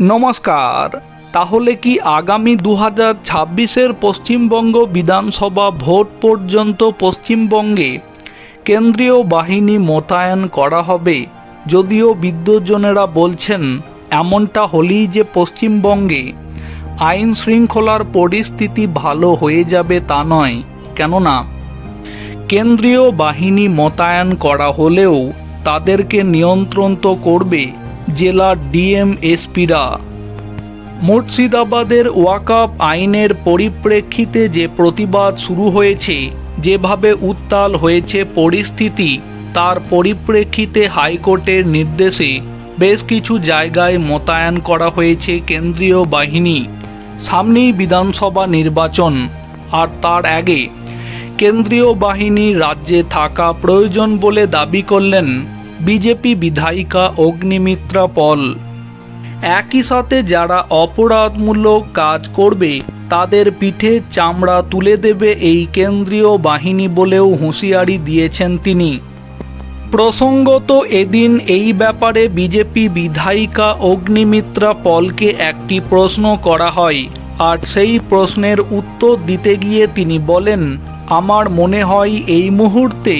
নমস্কার। তাহলে কি আগামী দু হাজার ছাব্বিশের পশ্চিমবঙ্গ বিধানসভা ভোট পর্যন্ত পশ্চিমবঙ্গে কেন্দ্রীয় বাহিনী মোতায়েন করা হবে? যদিও বিদ্যুৎজনেরা বলছেন, এমনটা হলেই যে পশ্চিমবঙ্গে আইন শৃঙ্খলার পরিস্থিতি ভালো হয়ে যাবে তা নয়। কেননা, কেন্দ্রীয় বাহিনী মোতায়েন করা হলেও তাদেরকে নিয়ন্ত্রণ তো করবে। জেলা ডিএমএসপিরা। মুর্শিদাবাদের ওয়াকাপ আইনের পরিপ্রেক্ষিতে যে প্রতিবাদ শুরু হয়েছে, যেভাবে উত্তাল হয়েছে পরিস্থিতি, তার পরিপ্রেক্ষিতে হাইকোর্টের নির্দেশে বেশ কিছু জায়গায় মোতায়েন করা হয়েছে কেন্দ্রীয় বাহিনী। সামনেই বিধানসভা নির্বাচন, আর তার আগে কেন্দ্রীয় বাহিনী রাজ্যে থাকা প্রয়োজন বলে দাবি করলেন বিজেপি বিধায়িকা অগ্নিমিত্রা পল। একই সাথে যারা অপরাধমূলক কাজ করবে, তাদের পিঠে চামড়া তুলে দেবে এই কেন্দ্রীয় বাহিনী বলেও হুঁশিয়ারি দিয়েছেন তিনি। প্রসঙ্গত এদিন এই ব্যাপারে বিজেপি বিধায়িকা অগ্নিমিত্রা পলকে একটি প্রশ্ন করা হয়, আর সেই প্রশ্নের উত্তর দিতে গিয়ে তিনি বলেন, আমার মনে হয় এই মুহূর্তে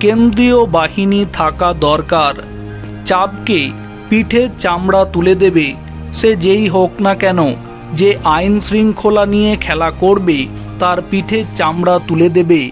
কেন্দ্রীয় বাহিনী থাকা দরকার। চাপকে পিঠে চামড়া তুলে দেবে, সে যেই হোক না কেন, যে আইন শৃঙ্খলা নিয়ে খেলা করবে, তার পিঠে চামড়া তুলে দেবে।